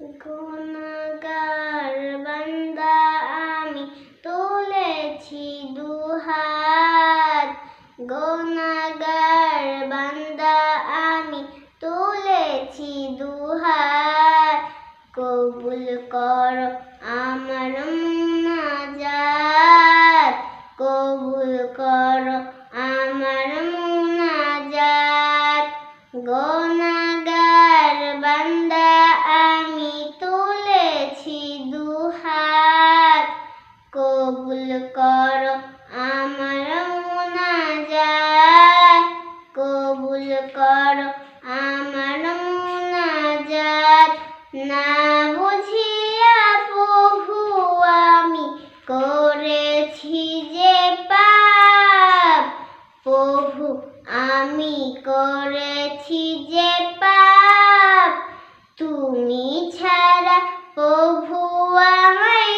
গুণগার বান্দা আমি তুলেছি দুহাত। গুণগার বান্দা আমি তুলেছি দুহাত। কবুল করো আমার মুনাজাত। কবুল করো আমার করো, আমার মুনাজাত কবুল করো, আমার মুনাজাত না বুঝিয়া প্রভু আমি করেছি যে পাপ। প্রভু আমি করেছি যে পাপ। তুমি ছাড়া প্রভু আমায়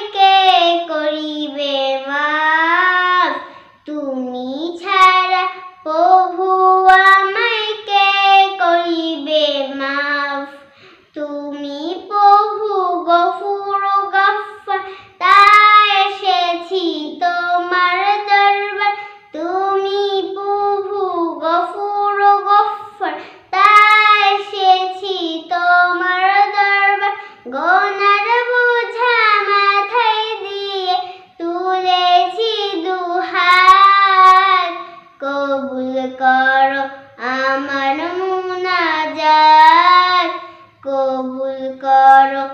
আমার মুনাজাত কবুল করো